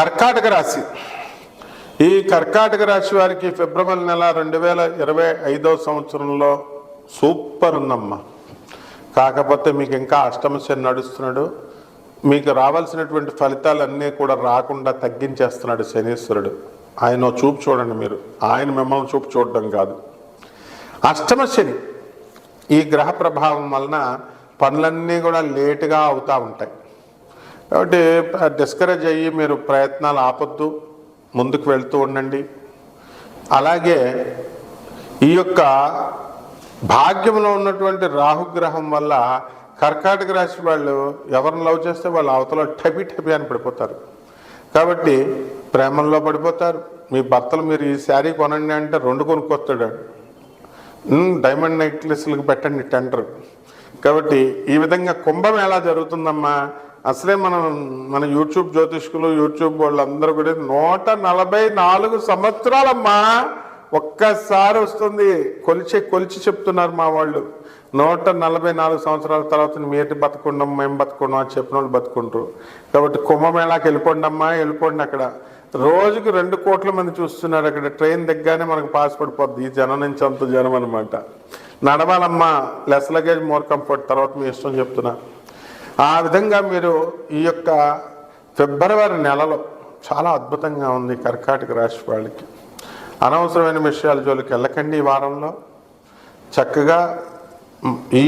కర్కాటక రాశి. ఈ కర్కాటక రాశి వారికి ఫిబ్రవరి నెల రెండు వేల ఇరవై ఐదో సంవత్సరంలో సూపర్ ఉందమ్మా. కాకపోతే మీకు ఇంకా అష్టమ శని నడుస్తున్నాడు. మీకు రావాల్సినటువంటి ఫలితాలన్నీ కూడా రాకుండా తగ్గించేస్తున్నాడు శనీశ్వరుడు. ఆయన చూపు చూడండి మీరు. ఆయన మిమ్మల్ని చూపు చూడడం కాదు. అష్టమ శని ఈ గ్రహ ప్రభావం వలన పనులన్నీ కూడా లేటుగా అవుతూ ఉంటాయి. కాబట్టి డిస్కరేజ్ అయ్యి మీరు ప్రయత్నాలు ఆపొద్దు. ముందుకు వెళ్తూ ఉండండి. అలాగే ఈ యొక్క భాగ్యంలో ఉన్నటువంటి రాహుగ్రహం వల్ల కర్కాటక రాశి వాళ్ళు ఎవరిని లవ్ చేస్తే వాళ్ళు అవతల టపి టపి అని పడిపోతారు. కాబట్టి ప్రేమల్లో పడిపోతారు. మీ భర్తలు మీరు ఈ శారీ కొనండి అంటే రెండు కొనుక్కొస్తాడు డైమండ్ నెక్లెస్లకు పెట్టండి టెండర్. కాబట్టి ఈ విధంగా కుంభం ఎలా జరుగుతుందమ్మా. అసలే మనం మన యూట్యూబ్ జ్యోతిష్కులు యూట్యూబ్ వాళ్ళందరూ కూడా నూట నలభై నాలుగు సంవత్సరాలమ్మా ఒక్కసారి వస్తుంది. కొలిచి కొలిచి చెప్తున్నారు మా వాళ్ళు. నూట నలభై నాలుగు సంవత్సరాల తర్వాత మీరు బతుకుండం మేము బతుకుండం అని చెప్పిన వాళ్ళు బతుకుంటారు. కాబట్టి కుంభమేళాకి వెళ్ళిపోండి అమ్మా వెళ్ళిపోండి అక్కడ. రోజుకు రెండు కోట్ల మంది చూస్తున్నారు అక్కడ. ట్రైన్ దగ్గరనే మనకు పాస్ పడిపోద్ది. ఈ జనం నుంచి అంత జనం అనమాట నడవాలమ్మా. Less luggage more comfort. తర్వాత మీ ఇష్టం చెప్తున్నా. ఆ విధంగా మీరు ఈ యొక్క ఫిబ్రవరి నెలలో చాలా అద్భుతంగా ఉంది కర్కాటక రాశి వాళ్ళకి. అనవసరమైన విషయాల జోలికి వెళ్ళకండి ఈ వారంలో. చక్కగా ఈ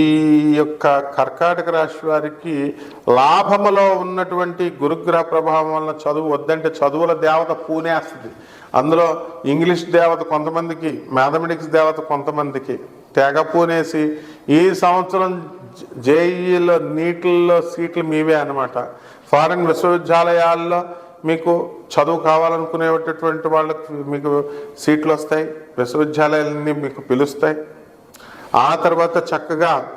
యొక్క కర్కాటక రాశి వారికి లాభములో ఉన్నటువంటి గురుగ్రహ ప్రభావం వలన చదువు వద్దంటే చదువుల దేవత పూనేస్తుంది. అందులో ఇంగ్లీష్ దేవత కొంతమందికి మ్యాథమెటిక్స్ దేవత కొంతమందికి తెగ పూనేసి ఈ సంవత్సరం జేఈలో నీటిల్లో సీట్లు మీవే అన్నమాట. ఫారిన్ విశ్వవిద్యాలయాల్లో మీకు చదువు కావాలనుకునేటటువంటి వాళ్ళకి మీకు సీట్లు వస్తాయి విశ్వవిద్యాలయాలన్నీ మీకు పిలుస్తాయి. ఆ తర్వాత చక్కగా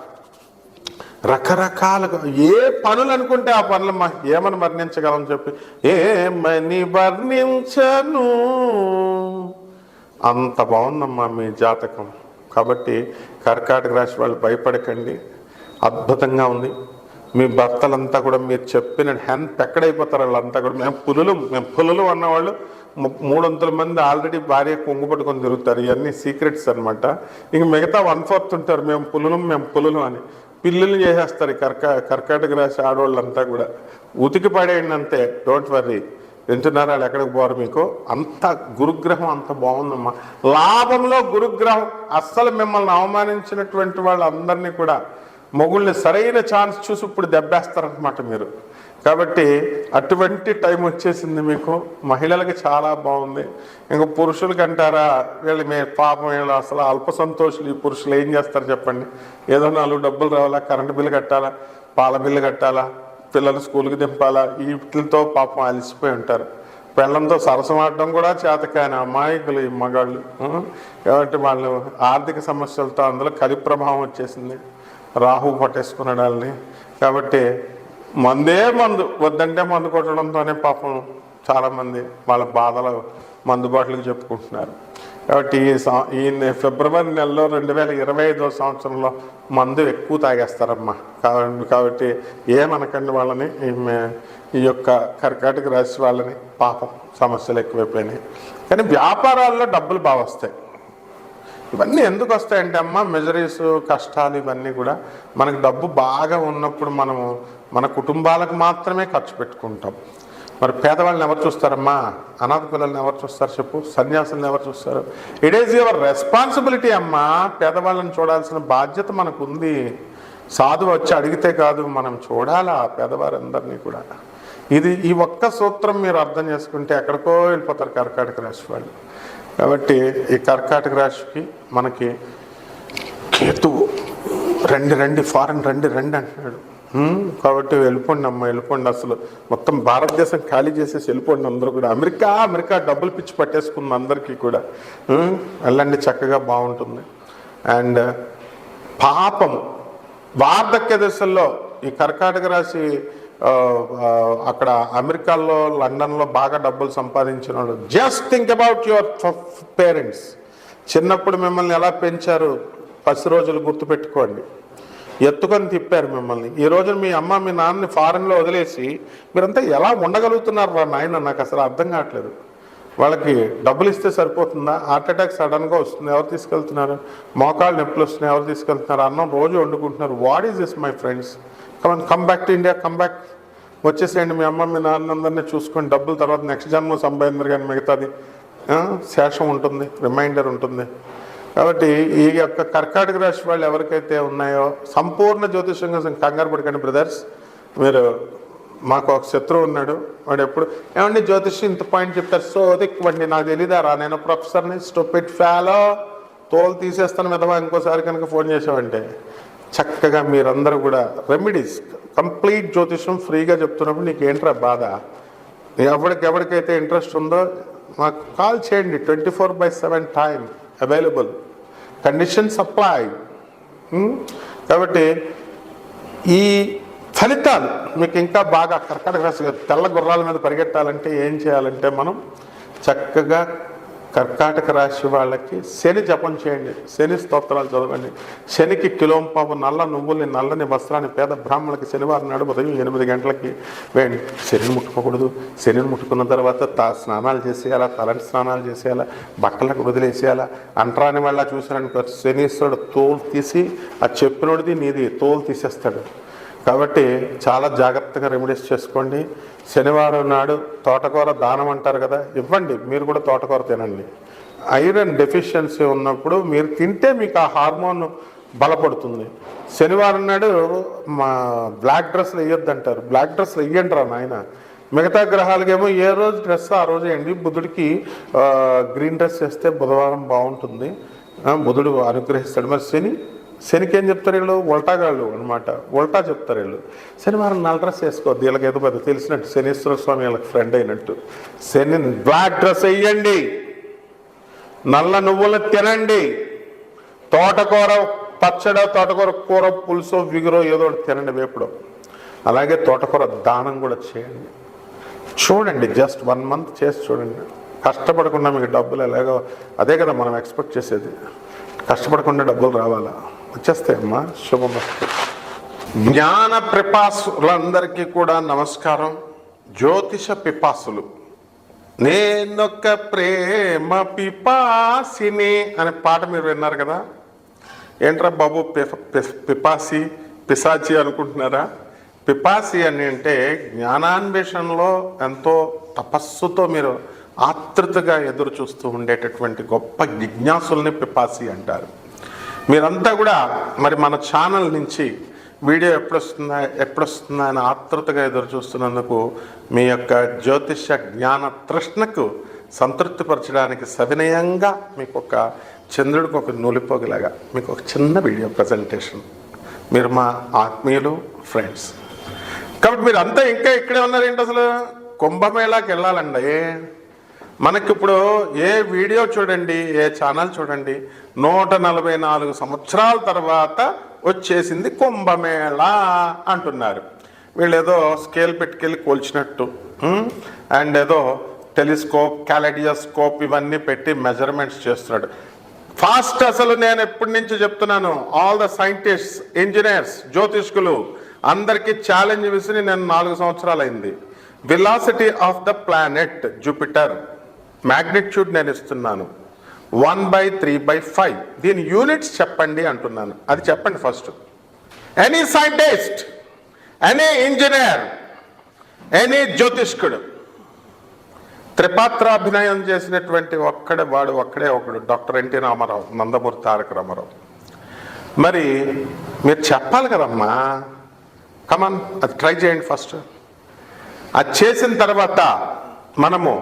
రకరకాలుగా ఏ పనులు అనుకుంటే ఆ పనులమ్మా ఏమని వర్ణించగలం చెప్పి ఏమని వర్ణించను అంత బాగుందమ్మా మీ జాతకం. కాబట్టి కర్కాటక రాశి వాళ్ళు భయపడకండి. అద్భుతంగా ఉంది. మీ భర్తలంతా కూడా మీరు చెప్పిన హెన్త్ ఎక్కడైపోతారు వాళ్ళంతా కూడా. మేము పులులు మేము పులులు అన్నవాళ్ళు ము- మూడొంతుల మంది ఆల్రెడీ భార్య కొంగు పట్టుకొని తిరుగుతారు. ఇవన్నీ సీక్రెట్స్ అనమాట ఇంక మిగతా వన్ ఫోర్త్ ఉంటారు. మేము పులులు మేము పులులు అని. పిల్లులు చేసేస్తారు కర్క కర్కా కర్కాటక రాశి ఆడవాళ్ళంతా కూడా. ఉతికి పడేయండి అంతే డోంట్ వర్రీ వింటున్నారా? వాళ్ళు ఎక్కడికి పోరు మీకు? అంత గురుగ్రహం అంత బాగుందమ్మా. లాభంలో గురుగ్రహం. అస్సలు మిమ్మల్ని అవమానించినటువంటి వాళ్ళందరినీ కూడా మొగుళ్ళని సరైన ఛాన్స్ చూసి ఇప్పుడు దెబ్బేస్తారనమాట మీరు. కాబట్టి అటువంటి టైం వచ్చేసింది మీకు. మహిళలకి చాలా బాగుంది. ఇంకా పురుషులకి అంటారా వీళ్ళు మీ పాపం వీళ్ళు అసలు అల్ప సంతోషులు ఈ పురుషులు ఏం చేస్తారు చెప్పండి. ఏదో నాలుగు డబ్బులు రావాలా కరెంటు బిల్లు కట్టాలా పాల బిల్లు కట్టాలా పిల్లలు స్కూల్కి దింపాలా వీటితో పాపం అలసిపోయి ఉంటారు. పిల్లలతో సరసమాడడం కూడా చేతకాని అమాయకులు ఈ మగాళ్ళు. కాబట్టి వాళ్ళు ఆర్థిక సమస్యలతో అందులో కలి ప్రభావం వచ్చేసింది. రాహు పట్టేసుకున్నాడు వాళ్ళని కాబట్టి మందే మందు వద్దంటే మందు కొట్టడంతోనే పాపం చాలామంది వాళ్ళ బాధలు మందు బాటలకు చెప్పుకుంటున్నారు. కాబట్టి ఈ సం- ఈ ఫిబ్రవరి నెలలో రెండు వేల ఇరవై ఐదో సంవత్సరంలో మందు ఎక్కువ తాగేస్తారమ్మా. కాబట్టి కాబట్టి ఏమనకండి వాళ్ళని ఈ మే- ఈ యొక్క కర్కాటక రాశి వాళ్ళని పాపం సమస్యలు ఎక్కువైపోయినాయి. కానీ వ్యాపారాల్లో డబ్బులు బాగా వస్తాయి ఇవన్నీ ఎందుకు వస్తాయంటే అమ్మ మెజరీస్ కష్టాలు ఇవన్నీ కూడా మనకు డబ్బు బాగా ఉన్నప్పుడు మనము మన కుటుంబాలకు మాత్రమే ఖర్చు పెట్టుకుంటాం. మరి పేదవాళ్ళని ఎవరు చూస్తారమ్మా? అనాథ పిల్లల్ని ఎవరు చూస్తారు చెప్పు? సన్యాసులను ఎవరు చూస్తారు? ఇట్ ఈజ్ యువర్ రెస్పాన్సిబిలిటీ అమ్మా. పేదవాళ్ళని చూడాల్సిన బాధ్యత మనకు ఉంది సాధువు వచ్చి అడిగితే కాదు మనం చూడాలా పేదవారందరినీ కూడా? ఇది ఈ ఒక్క సూత్రం మీరు అర్థం చేసుకుంటే ఎక్కడికో వెళ్ళిపోతారు కర్కాటక రాశి వాళ్ళు. కాబట్టి ఈ కర్కాటక రాశికి మనకి కేతువు రండి రండి ఫారెన్ రండి రండి అంటున్నాడు. కాబట్టి వెళ్ళిపోండి అమ్మ వెళ్ళిపోండి అసలు. మొత్తం భారతదేశం ఖాళీ చేసేసి వెళ్ళిపోండి అందరూ కూడా. అమెరికా అమెరికా డబ్బులు పిచ్చి పట్టేసుకుంది అందరికీ కూడా. వెళ్ళండి చక్కగా బాగుంటుంది. అండ్ పాపం వార్ధక్య దశల్లో ఈ కర్కాటక రాశి అక్కడ అమెరికాలో లండన్లో బాగా డబ్బులు సంపాదించిన వాళ్ళు just think about your parents చిన్నప్పుడు మిమ్మల్ని ఎలా పెంచారు? పసి రోజులు గుర్తుపెట్టుకోండి. ఎత్తుకొని తిప్పారు మిమ్మల్ని. ఈ రోజు మీ అమ్మ మీ నాన్నని ఫారెన్లో వదిలేసి మీరంతా ఎలా ఉండగలుగుతున్నారు రా నాయన? నాకు అసలు అర్థం కావట్లేదు. వాళ్ళకి డబ్బులు ఇస్తే సరిపోతుందా? హార్ట్ అటాక్ సడన్గా వస్తుంది ఎవరు తీసుకెళ్తున్నారు? మోకాళ్ళు నొప్పులు వస్తున్నాయి ఎవరు తీసుకెళ్తున్నారు? అన్నం రోజు వండుకుంటున్నారు. What is this my friends come on come back to India come back వచ్చేసేయండి మీ అమ్మ మీ నాన్నందరినీ చూసుకొని డబ్బులు తర్వాత నెక్స్ట్ జన్మ సంపాదించారు కానీ మిగతాది. శేషం ఉంటుంది రిమైండర్ ఉంటుంది. కాబట్టి ఈ యొక్క కర్కాటక రాశి వాళ్ళు ఎవరికైతే ఉన్నాయో సంపూర్ణ జ్యోతిషం కోసం కంగారు పడకండి బ్రదర్స్ మీరు మాకు ఒక శత్రువు ఉన్నాడు. వాడు ఎప్పుడు ఏమండి జ్యోతిష్యం ఇంత పాయింట్ చెప్తారు? సో దిక్కువండి నాకు తెలీదారా? నేను ప్రొఫెసర్ని స్టూపిడ్ ఫాలో తోలు తీసేస్తాను మిదవా ఇంకోసారి కనుక ఫోన్ చేసామంటే చక్కగా మీరందరూ కూడా రెమెడీస్ కంప్లీట్ జ్యోతిషం ఫ్రీగా చెప్తున్నప్పుడు నీకు ఏంట్రా బాధ? ఎవరికి ఎవరికైతే ఇంట్రెస్ట్ ఉందో మాకు కాల్ చేయండి. Twenty four by seven time available condition supply కాబట్టి ఈ ఫలితాలు. మీకు ఇంకా బాగా కర్కటక రాశి తెల్ల గుర్రాల మీద పరిగెట్టాలంటే ఏం చేయాలంటే మనం చక్కగా కర్కాటక రాశి వాళ్ళకి శని జపం చేయండి. శని స్తోత్రాలు చదవండి. శనికి కిలోంపాపు నల్ల నువ్వుల్ని నల్లని వస్త్రాన్ని పేద బ్రాహ్మణులకి శనివారం నాడు ఉదయం ఎనిమిది గంటలకి వేయండి. శనిని ముట్టుకోకూడదు. శనిని ముట్టుకున్న తర్వాత తా స్నానాలు చేసేయాలా? తలంటి స్నానాలు చేసేయాలా? బట్టలకు వదిలేసేయాలా? అంటరాని వాళ్ళ చూసారనుకో శనీశ్వరుడు తోలు తీసి ఆ చెప్పినోడిది నీది తోలు తీసేస్తాడు. కాబట్టి చాలా జాగ్రత్తగా రెమెడీస్ చేసుకోండి. శనివారం నాడు తోటకూర దానం అంటారు కదా ఇవ్వండి. మీరు కూడా తోటకూర తినండి. ఐరన్ డెఫిషియన్సీ ఉన్నప్పుడు మీరు తింటే మీకు ఆ హార్మోన్ బలపడుతుంది. శనివారం నాడు మా బ్లాక్ డ్రెస్లు వేయొద్దు అంటారు. బ్లాక్ డ్రెస్లు వేయండి రా నాయన. మిగతా గ్రహాలకేమో ఏ రోజు డ్రెస్ ఆ రోజు వేయండి. బుధుడికి గ్రీన్ డ్రెస్ వేస్తే బుధవారం బాగుంటుంది. బుధుడు అనుగ్రహిస్తాడు. మరి శని? శనికి ఏం చెప్తారు వీళ్ళు? ఉల్టాగాళ్ళు అనమాట ఉల్టా చెప్తారు వీళ్ళు. శనివారం నల్ల డ్రెస్ వేసుకోవద్దు. వీళ్ళకి ఏదో పెద్ద తెలిసినట్టు శనీశ్వర స్వామి వీళ్ళకి ఫ్రెండ్ అయినట్టు. శని బ్లాక్ డ్రెస్ వేయండి. నల్ల నువ్వులు తినండి. తోటకూర పచ్చడ తోటకూర కూర పులుసో విగురో ఏదో ఒకటి తినండి వేపుడు. అలాగే తోటకూర దానం కూడా చేయండి. చూడండి జస్ట్ వన్ మంత్ చేసి చూడండి. కష్టపడకుండా మీకు డబ్బులు ఎలాగో అదే కదా మనం ఎక్స్పెక్ట్ చేసేది. కష్టపడకుండా డబ్బులు రావాలా? వచ్చేస్తాయమ్మా. శుభమస్తు జ్ఞాన పిపాసులందరికీ కూడా నమస్కారం. జ్యోతిష పిపాసులు. నేనొక్క ప్రేమ పిపాసిని అనే పాట మీరు విన్నారు కదా? ఏంట్రా బాబు పిపాసి పిశాచి అనుకుంటున్నారా? పిపాసి అని అంటే జ్ఞానాన్వేషణలో ఎంతో తపస్సుతో మీరు ఆతృతగా ఎదురు చూస్తూ ఉండేటటువంటి గొప్ప జిజ్ఞాసుల్ని పిపాసి అంటారు. మీరంతా కూడా మరి మన ఛానల్ నుంచి వీడియో ఎప్పుడొస్తుందా ఎప్పుడొస్తుందా అని ఆతృతగా ఎదురు చూస్తున్నందుకు మీ యొక్క జ్యోతిష జ్ఞాన తృష్ణకు సంతృప్తిపరచడానికి సవినయంగా మీకు ఒక చంద్రుడికి ఒక నూలిపోగలాగా మీకు ఒక చిన్న వీడియో ప్రజెంటేషన్. మీరు మా ఆత్మీయులు ఫ్రెండ్స్. కాబట్టి మీరు అంతా ఇంకా ఇక్కడే ఉన్నారేంటి అసలు? కుంభమేళాకి వెళ్ళాలండి మనకి ఇప్పుడు ఏ వీడియో చూడండి ఏ ఛానల్ చూడండి నూట నలభై నాలుగు సంవత్సరాల తర్వాత వచ్చేసింది కుంభమేళా అంటున్నారు. వీళ్ళు ఏదో స్కేల్ పెట్టుకెళ్ళి కోల్చినట్టు అండ్ ఏదో టెలిస్కోప్ క్యాలడియోస్కోప్ ఇవన్నీ పెట్టి మెజర్మెంట్స్ చేస్తున్నాడు. ఫాస్ట్ అసలు నేను ఎప్పటి నుంచి చెప్తున్నాను ఆల్ ద సైంటిస్ట్ ఇంజనీర్స్ జ్యోతిష్కులు అందరికీ ఛాలెంజ్ విసిరి నేను నాలుగు సంవత్సరాలు అయింది velocity of the planet Jupiter magnitude నేను ఇస్తున్నాను. One by three by five దీని యూనిట్స్ చెప్పండి అంటున్నాను. అది చెప్పండి first any scientist any engineer any జ్యోతిష్కుడు త్రిపాత్రాభినయం చేసినటువంటి ఒక్కడే వాడు ఒక్కడే ఒకడు డాక్టర్ ఎన్టీ రామారావు నందమూరి తారక రామారావు. మరి మీరు చెప్పాలి కదమ్మా. కమన్ అది ట్రై చేయండి ఫస్ట్ అది చేసిన తర్వాత మనము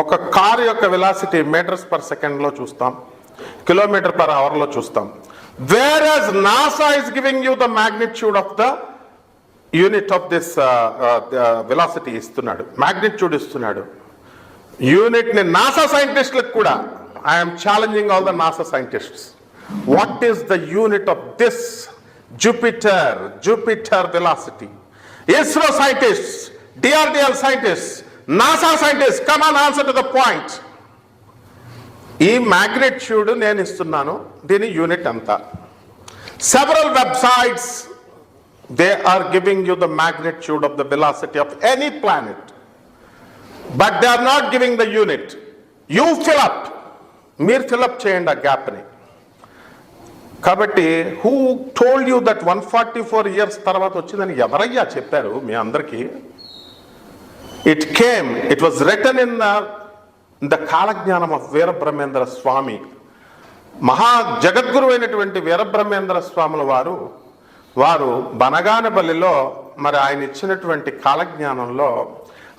ఒక కారు యొక్క వెలాసిటీ మీటర్స్ పర్ సెకండ్లో చూస్తాం. కిలోమీటర్ పర్ అవర్లో చూస్తాం. Whereas NASA is giving you the magnitude of the unit of this velocity ఇస్తున్నాడు. మ్యాగ్నిట్యూడ్ ఇస్తున్నాడు. యూనిట్ని నాసా సైంటిస్టులకు కూడా I'm challenging all the NASA scientists what is the unit of this Jupiter Jupiter velocity ISRO scientist DRDL scientist NASA scientist come on answer to the point ఈ magnitude నేను ఇస్తున్నాను దీని unit అంతా several websites they are giving you the magnitude of the velocity of any planet but they are not giving the unit you fill up మీరు fill up చేయండి ఆ గ్యాప్ని కాబట్టి who told you that one forty four years తర్వాత వచ్చిందని ఎవరయ్యా చెప్పారు మీ అందరికీ it came it was return in the the Kalagnanam of Veerabrahmendra Swami మహా జగద్గురు అయినటువంటి వీరబ్రహ్మేంద్ర స్వాముల వారు వారు బనగానపల్లిలో మరి ఆయన ఇచ్చినటువంటి కాలజ్ఞానంలో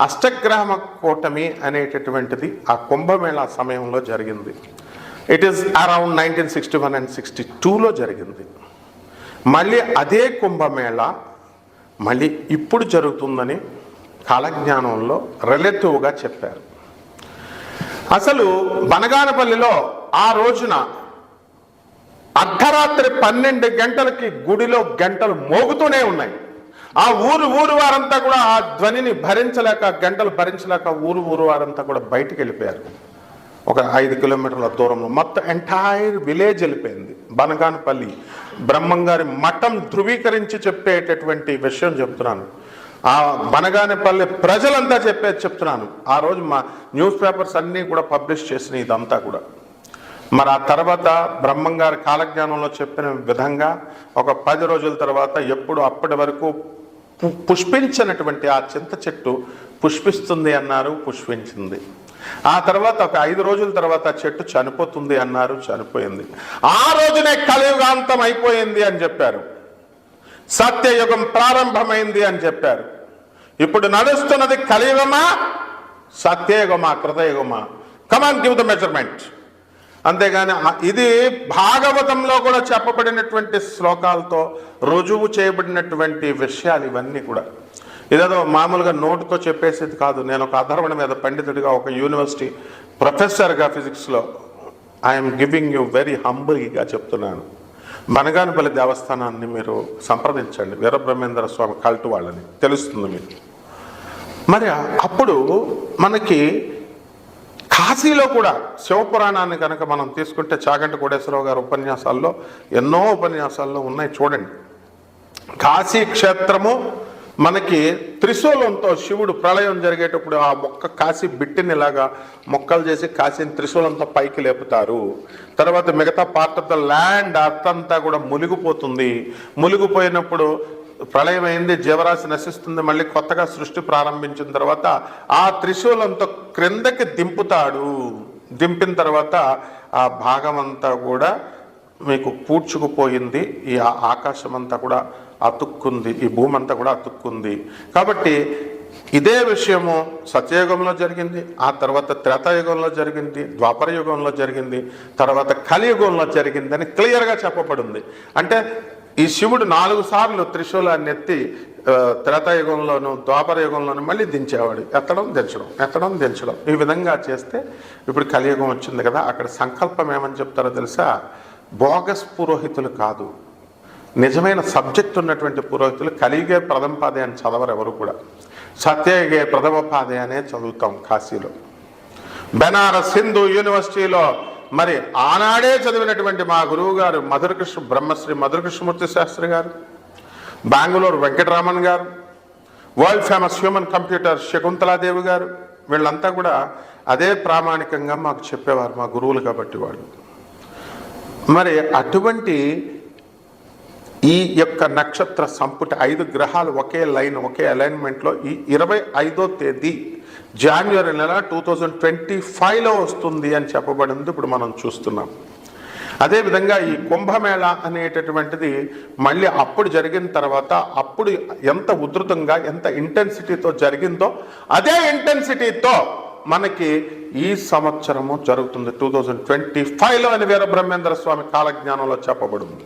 అష్టగ్రహమ కూటమి అనేటటువంటిది ఆ కుంభమేళా సమయంలో జరిగింది. It is around nineteen sixty one and sixty టూలో జరిగింది. మళ్ళీ అదే కుంభమేళా మళ్ళీ ఇప్పుడు జరుగుతుందని కాలజ్ఞానంలో రిలేటివ్గా చెప్పారు. అసలు బనగానపల్లిలో ఆ రోజున అర్ధరాత్రి పన్నెండు గంటలకి గుడిలో గంటలు మోగుతూనే ఉన్నాయి. ఆ ఊరు ఊరు వారంతా కూడా ఆ ధ్వనిని భరించలేక గంటలు భరించలేక ఊరు ఊరు వారంతా కూడా బయటికి వెళ్ళిపోయారు. ఒక ఐదు కిలోమీటర్ల దూరంలో మొత్తం ఎంటైర్ విలేజ్ వెళ్ళిపోయింది. బనగానపల్లి బ్రహ్మంగారి మఠం ధృవీకరించి చెప్పేటటువంటి విషయం చెప్తున్నాను. ఆ బనగానేపల్లి ప్రజలంతా చెప్పేది చెప్తున్నాను. ఆ రోజు మా న్యూస్ పేపర్స్ అన్నీ కూడా పబ్లిష్ చేసిన ఇదంతా కూడా. మరి ఆ తర్వాత బ్రహ్మంగారి కాలజ్ఞానంలో చెప్పిన విధంగా ఒక పది రోజుల తర్వాత ఎప్పుడు అప్పటి వరకు పుష్పించినటువంటి ఆ చింత చెట్టు పుష్పిస్తుంది అన్నారు పుష్పించింది. ఆ తర్వాత ఒక ఐదు రోజుల తర్వాత చెట్టు చనిపోతుంది అన్నారు చనిపోయింది. ఆ రోజునే కలియుగాంతం అయిపోయింది అని చెప్పారు. సత్యయుగం ప్రారంభమైంది అని చెప్పారు. ఇప్పుడు నడుస్తున్నది కలియుగమా? సత్యయుగమా? కృతయుగమా? Come on give the measurement అంతేగాని ఇది భాగవతంలో కూడా చెప్పబడినటువంటి శ్లోకాలతో రుజువు చేయబడినటువంటి విషయాలు ఇవన్నీ కూడా. ఇదేదో మామూలుగా నోటుతో చెప్పేసేది కాదు. నేను ఒక అధర్వణ మీద పండితుడిగా ఒక యూనివర్సిటీ ప్రొఫెసర్గా ఫిజిక్స్లో ఐఎమ్ గివింగ్ యూ వెరీ హంబుల్గా చెప్తున్నాను. మనగానపల్లి దేవస్థానాన్ని మీరు సంప్రదించండి. వీరబ్రహ్మేంద్ర స్వామి కల్టు వాళ్ళని. తెలుస్తుంది మీకు. మరి అప్పుడు మనకి కాశీలో కూడా శివపురాణాన్ని కనుక మనం తీసుకుంటే చాగంటి కోటేశ్వరరావు గారి ఉపన్యాసాల్లో ఎన్నో ఉపన్యాసాల్లో ఉన్నాయి చూడండి. కాశీ క్షేత్రము మనకి త్రిశూలంతో శివుడు ప్రళయం జరిగేటప్పుడు ఆ మొక్క కాసి బిట్టినిలాగా మొక్కలు చేసి కాశీని త్రిశూలంతో పైకి లేపుతారు. తర్వాత మిగతా పార్ట్ ఆఫ్ ద ల్యాండ్ అంతా కూడా మునిగిపోతుంది. మునిగిపోయినప్పుడు ప్రళయం అయింది జీవరాశి నశిస్తుంది మళ్ళీ కొత్తగా సృష్టి ప్రారంభించిన తర్వాత ఆ త్రిశూలంతో క్రిందకి దింపుతాడు. దింపిన తర్వాత ఆ భాగం అంతా కూడా మీకు పూడ్చుకుపోయింది. ఈ ఆకాశం అంతా కూడా అతుక్కుంది. ఈ భూమి అంతా కూడా అతుక్కుంది. కాబట్టి ఇదే విషయము సత్యయుగంలో జరిగింది ఆ తర్వాత త్రేతాయుగంలో జరిగింది ద్వాపర యుగంలో జరిగింది తర్వాత కలియుగంలో జరిగిందని క్లియర్గా చెప్పబడింది. అంటే ఈ శివుడు నాలుగు సార్లు త్రిశూలాన్ని ఎత్తి ఆ, త్రేతాయుగంలోను ద్వాపర యుగంలోను మళ్ళీ దించేవాడు. ఎత్తడం దించడం ఎత్తడం దించడం. ఈ విధంగా చేస్తే ఇప్పుడు కలియుగం వచ్చింది కదా అక్కడ సంకల్పం ఏమని చెప్తారో తెలుసా? బోగస్ పురోహితులు కాదు. నిజమైన సబ్జెక్ట్ ఉన్నటువంటి పురోహితులు కలిగే ప్రథమ పాదే అని చదవరు ఎవరు కూడా. సత్యయుగే ప్రథమ పాదే అనే చదువుతాం కాశీలో. బెనారస్ హిందూ యూనివర్సిటీలో మరి ఆనాడే చదివినటువంటి మా గురువు గారు మధురకృష్ణ బ్రహ్మశ్రీ మధురకృష్ణమూర్తి శాస్త్రి గారు బెంగళూరు వెంకటరామన్ గారు world famous human computer Shakuntala Devi గారు వీళ్ళంతా కూడా అదే ప్రామాణికంగా మాకు చెప్పేవారు మా గురువులు కాబట్టి వాళ్ళు. మరి అటువంటి ఈ యొక్క నక్షత్ర సంపుట ఐదు గ్రహాలు ఒకే లైన్ ఒకే అలైన్మెంట్లో ఈ ఇరవై ఐదో తేదీ జాన్వరి నెల టూ థౌజండ్ ట్వంటీ ఫైవ్లో వస్తుంది అని చెప్పబడింది. ఇప్పుడు మనం చూస్తున్నాం. అదేవిధంగా ఈ కుంభమేళ అనేటటువంటిది మళ్ళీ అప్పుడు జరిగిన తర్వాత అప్పుడు ఎంత ఉధృతంగా ఎంత ఇంటెన్సిటీతో జరిగిందో అదే ఇంటెన్సిటీతో మనకి ఈ సంవత్సరము జరుగుతుంది. టూ థౌజండ్ ట్వంటీ ఫైవ్లో అని వీర బ్రహ్మేంద్ర స్వామి కాలజ్ఞానంలో చెప్పబడింది.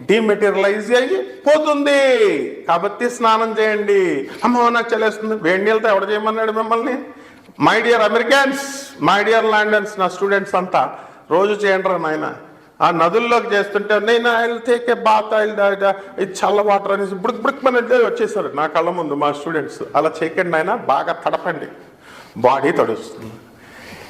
డిమెటీరియలైజ్ అయ్యి పోతుంది. కాబట్టి స్నానం చేయండి. అమ్మో నాకు చలేస్తుంది. వేడి నీళ్ళతో ఎవడ చేయమన్నాడు మిమ్మల్ని? My dear Americans my dear Londoners నా స్టూడెంట్స్ అంతా రోజు చేయండి రా నాయన. ఆ నదుల్లోకి చేస్తుంటే నేను ఆయన తేకే బాత్ ఐల్ ఇది చల్ల వాటర్ అనేసి బుడుక్ బుడుక్ మన వచ్చేసారు. నా కళ్ళ ముందు మా స్టూడెంట్స్ అలా చేయకండి ఆయన బాగా తడపండి. బాడీ తడుస్తుంది.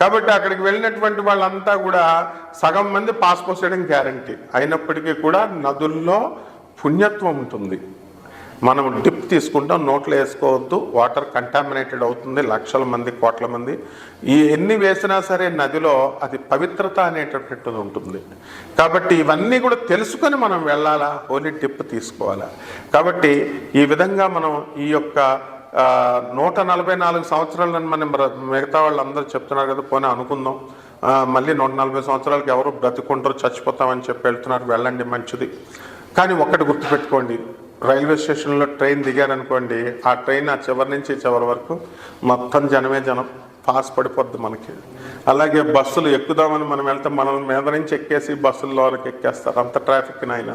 కాబట్టి అక్కడికి వెళ్ళినటువంటి వాళ్ళంతా కూడా సగం మంది పాస్ పోసేయడం గ్యారంటీ. అయినప్పటికీ కూడా నదుల్లో పుణ్యత్వం ఉంటుంది. మనం డిప్ తీసుకుంటాం నోట్లో వేసుకోవద్దు వాటర్ కంటామినేటెడ్ అవుతుంది లక్షల మంది కోట్ల మంది. ఈ ఎన్ని వేసినా సరే నదిలో అది పవిత్రత అనేటటువంటిది ఉంటుంది. కాబట్టి ఇవన్నీ కూడా తెలుసుకొని మనం వెళ్ళాలా? హోలీ డిప్ తీసుకోవాలా? కాబట్టి ఈ విధంగా మనం ఈ యొక్క నూట నలభై నాలుగు సంవత్సరాలని మనం మిగతా వాళ్ళందరూ చెప్తున్నారు కదా పోనీ అనుకుందాం. మళ్ళీ నూట నలభై సంవత్సరాలకి ఎవరు బ్రతుకుంటారు చచ్చిపోతామని చెప్పి వెళ్తున్నారు వెళ్ళండి మంచిది. కానీ ఒక్కటి గుర్తుపెట్టుకోండి రైల్వే స్టేషన్లో ట్రైన్ దిగారనుకోండి ఆ ట్రైన్ ఆ చివరి నుంచి చివరి వరకు మొత్తం జనమే జనం పాస్ పడిపోద్ది మనకి. అలాగే బస్సులు ఎక్కుదామని మనం వెళ్తే మనల్ని మీద నుంచి ఎక్కేసి బస్సుల్లో ఎక్కేస్తారు అంత ట్రాఫిక్ అయినా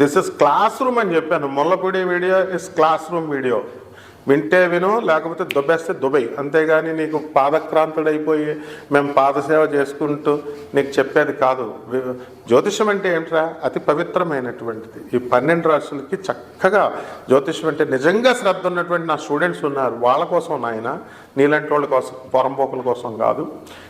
దిస్ ఇస్ క్లాస్ రూమ్ అని చెప్పాను. Mullapudi video is class room video. వింటే విను లేకపోతే దుబ్బేస్తే దుబై అంతేగాని నీకు పాదక్రాంతుడైపోయి మేము పాదసేవ చేసుకుంటూ నీకు చెప్పేది కాదు. జ్యోతిషం అంటే ఏంట్రా? అతి పవిత్రమైనటువంటిది. ఈ పన్నెండు రాష్ట్రాలకి చక్కగా జ్యోతిషం అంటే నిజంగా శ్రద్ధ ఉన్నటువంటి నా స్టూడెంట్స్ ఉన్నారు. వాళ్ళ కోసం నాయన నీలాంటి వాళ్ళ కోసం పొరంపోకుల కోసం కాదు.